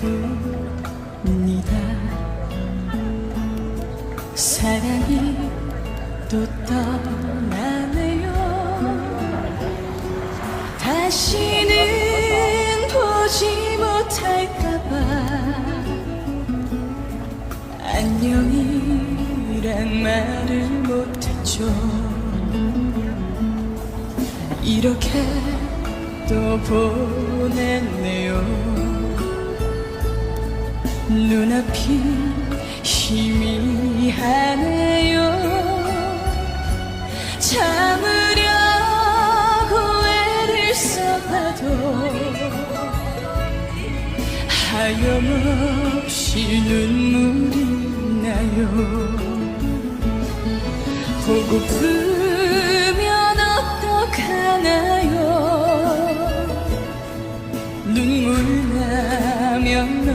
뿐이다. 사랑이 또 떠나네요. 다시는 보지 못할까봐 안녕이란 말을 못했죠. 이렇게 또 보냈네요 눈앞이 희미하네요. 참으려고 애를 써봐도 하염없이 눈물이 나요. 보고프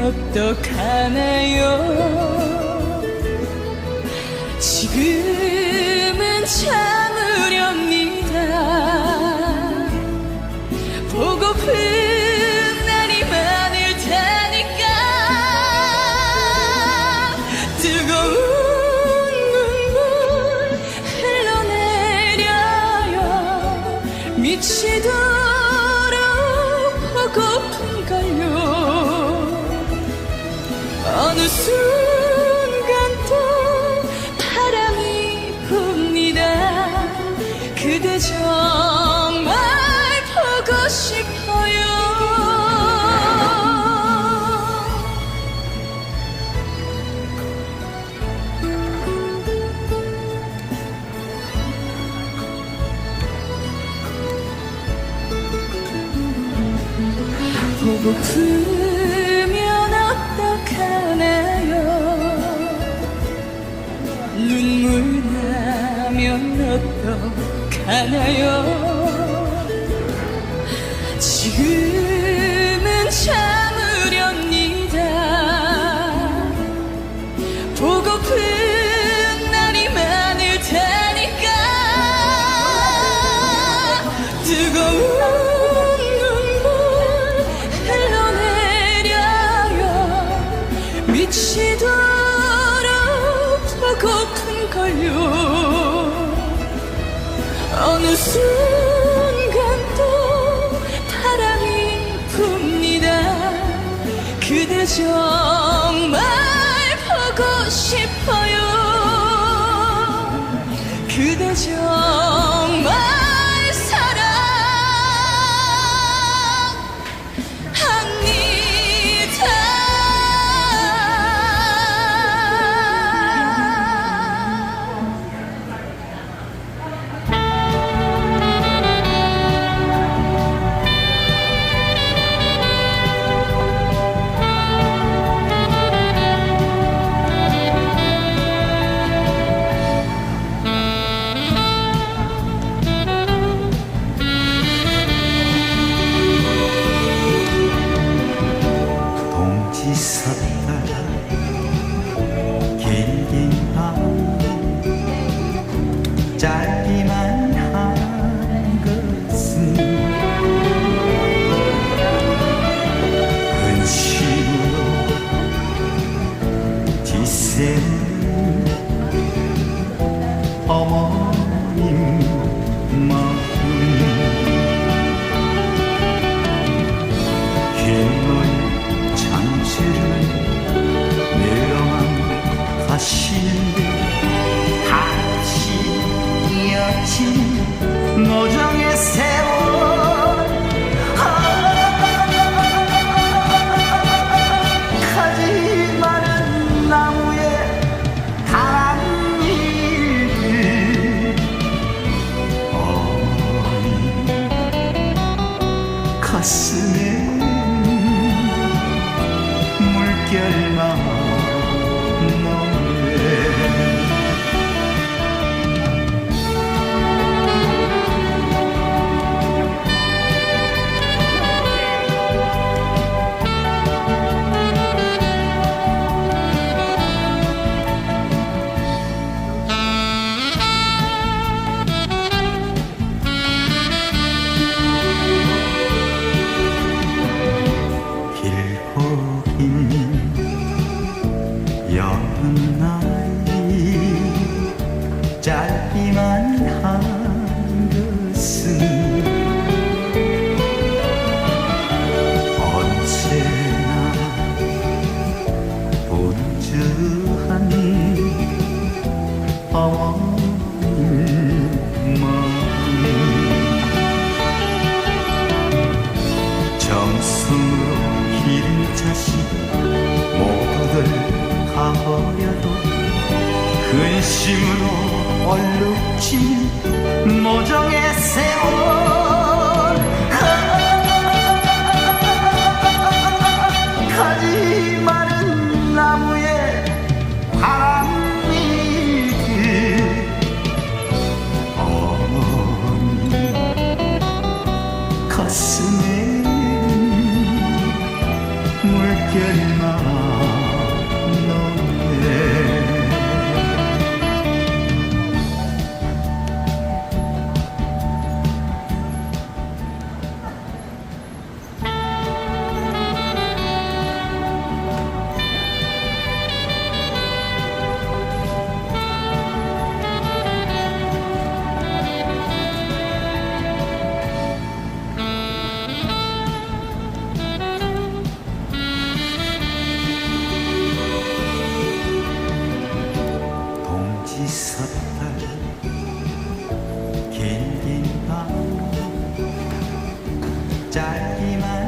어떡하나요. 지금은 참으렵니다. 보고픈 날이 많을 테니까. 뜨거운 눈물 흘러내려요. 미치도 어느 순간 또 바람이 붑니다. 그대 정말 보고 싶어요. 보고프 어떡하나요? 지금은 참으렵니다. 보고픈 날이 많을 테니까. 뜨거운 눈물 흘러내려요. 미치도록 보고픈 걸요 어느 순간 또 바람이 붑니다. 그대 정말 보고 싶어요. 그대 정 자식 모두들 가버려도 근심으로 얼룩진 모종의 세월. 짧기만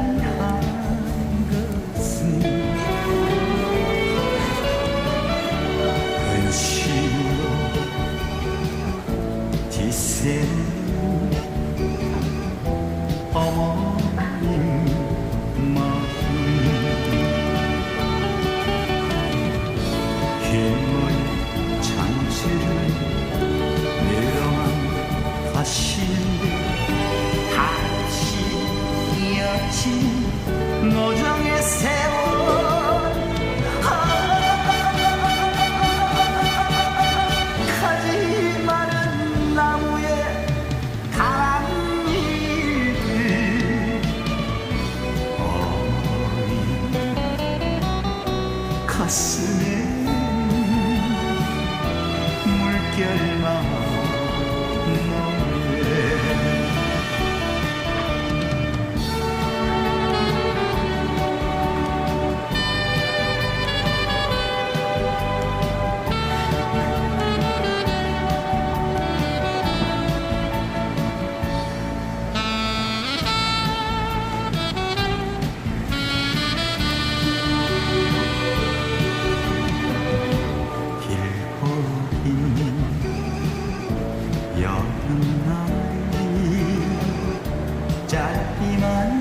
じゃ今の